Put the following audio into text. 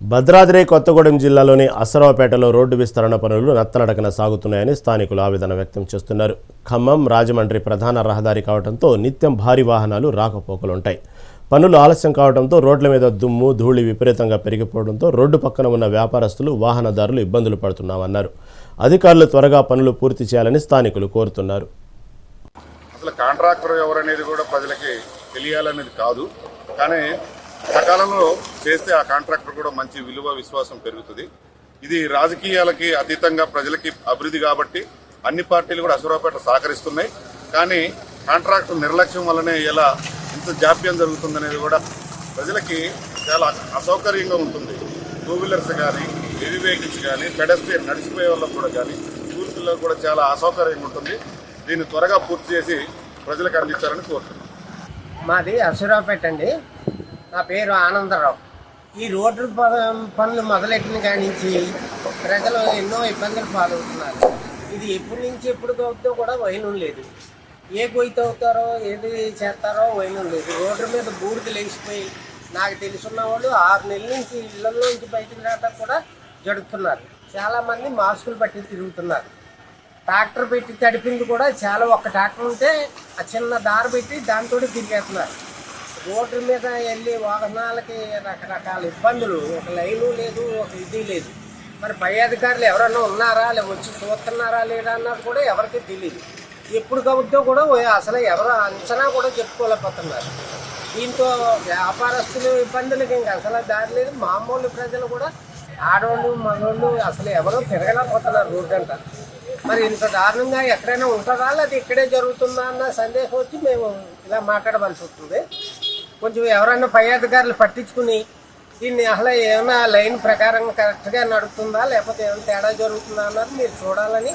భద్రాద్రి కొత్తగూడెం జిల్లాలోని అసరావుపేటలో రోడ్డు విస్తరణ పనులు నత్తనడకన సాగుతున్నాయని స్థానికులు ఆవేదన వ్యక్తం చేస్తున్నారు. ఖమ్మం రాజమండ్రి ప్రధాన రహదారి కావడంతో నిత్యం భారీ వాహనాలు రాకపోకలుంటాయి. పనులు ఆలస్యం కావడంతో రోడ్ల మీద దుమ్ము ధూళి విపరీతంగా పెరిగిపోవడంతో రోడ్డు పక్కన ఉన్న వ్యాపారస్తులు వాహనదారులు ఇబ్బందులు పడుతున్నామన్నారు. అధికారులు త్వరగా పనులు పూర్తి చేయాలని స్థానికులు కోరుతున్నారు. అసలు కాంట్రాక్టర్ ఎవరనేది కూడా ప్రజలకి తెలియాలనేది కాదు. కానీ సకాలంలో చేస్తే ఆ కాంట్రాక్టర్ కూడా మంచి విలువ విశ్వాసం పెరుగుతుంది. ఇది రాజకీయాలకి అతీతంగా ప్రజలకి అభివృద్ధి కాబట్టి అన్ని పార్టీలు కూడా అసురాపేట సహకరిస్తున్నాయి. కానీ కాంట్రాక్టర్ నిర్లక్ష్యం వల్లనే ఇలా ఇంత జాప్యం జరుగుతుందనేది కూడా ప్రజలకి చాలా అసౌకర్యంగా ఉంటుంది. టూ వీలర్స్ కానీ హెవీ వెహికల్స్ కానీ పెడస్ట్రియన్ నడిచిపోయే వాళ్ళకు కూడా కానీ స్కూల్ పిల్లలకు కూడా చాలా అసౌకర్యంగా ఉంటుంది. దీన్ని త్వరగా పూర్తి చేసి ప్రజలకు అందించాలని కోరుతున్నాను మాది అసురాపేట అండి. నా పేరు ఆనందరావు. ఈ రోడ్డు పనులు మొదలెట్టిన కాడి నుంచి ప్రజలు ఎన్నో ఇబ్బందులు పాలవుతున్నారు. ఇది ఎప్పటి నుంచి ఎప్పుడు అవుతుందో కూడా వైనం లేదు. ఏ గొయ్యి అవుతారో ఏది చేస్తారో వైనం లేదు. రోడ్డు మీద బూడిద లేచిపోయి నాకు తెలుసున్న వాళ్ళు ఆరు నెలల నుంచి ఇళ్ళలో నుంచి బయటకు రావడం కూడా జడుపుతున్నారు చాలామంది మాస్కులు పట్టి తిరుగుతున్నారు. ట్రాక్టర్ పెట్టి తడిపింది కూడా చాలా ఒక్క ట్రాక్టర్ ఉంటే ఆ చిన్న దారి పెట్టి దాంతో తిరిగేస్తున్నారు. రోడ్డు మీద వెళ్ళి వాహనాలకి రకరకాల ఇబ్బందులు. ఒక లైను లేదు ఒక ఇది లేదు. మరి పై అధికారులు ఎవరన్నా ఉన్నారా? లేదా వచ్చి చూస్తున్నారా లేదా అన్నది కూడా ఎవరికి తెలియదు ఎప్పుడు కబుద్దో కూడా అసలు ఎవరు అంచనా కూడా చెప్పుకోలేకపోతున్నారు. దీంతో వ్యాపారస్తులు ఇబ్బందులకి ఇంకా అసలు దారి లేదు. మామూలు ప్రజలు కూడా ఆడవాళ్ళు మగవాళ్ళు అసలు ఎవరో తిరగలేకపోతున్నారు రోడ్డు అంట మరి ఇంత దారుణంగా ఎక్కడైనా ఉంటుందా? లేదా ఇక్కడే జరుగుతుందా అన్న సందేహం వచ్చి మేము ఇలా మాట్లాడవలసి వస్తుంది. కొంచెం ఎవరైనా పై అధికారులు పట్టించుకుని దీన్ని అసలు ఏమైనా లైన్ ప్రకారం కరెక్ట్గా నడుస్తుందా లేకపోతే ఏమైనా తేడా జరుగుతుందా అన్నది మీరు చూడాలని